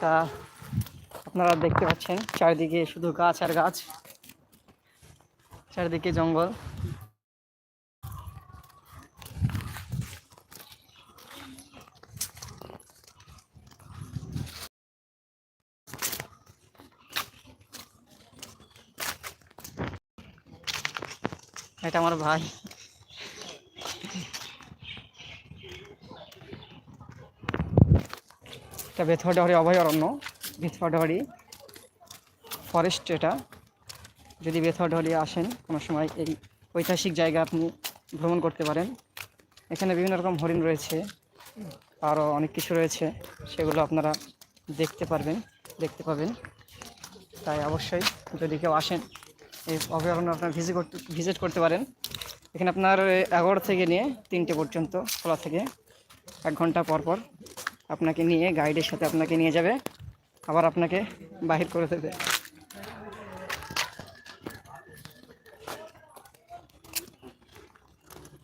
তা আপনারা দেখতে পাচ্ছেন চারিদিকে শুধু গাছ আর গাছ চারিদিকে জঙ্গল। এটা আমার ভাই। এটা বেথুয়াডাহরি অভয়ারণ্য বেথুয়াডাহরি ফরেস্ট এটা। যদি বেথুয়াডাহরি আসেন, কোনো সময় এই ঐতিহাসিক জায়গা আপনি ভ্রমণ করতে পারেন। এখানে বিভিন্ন রকম হরিণ রয়েছে আরও অনেক কিছু রয়েছে, সেগুলো আপনারা দেখতে পারবেন, দেখতে পাবেন। তাই অবশ্যই যদি কেউ আসেন, এই অভয়ারণ্য আপনার ভিজিট করতে ভিজিট করতে পারেন। এখানে আপনার এগারো থেকে নিয়ে তিনটে পর্যন্ত, খোলা থেকে এক ঘণ্টা পর পর আপনাকে নিয়ে গাইডের সাথে আপনাকে নিয়ে যাবে। আবার আপনাকে বাহির করে দেবে।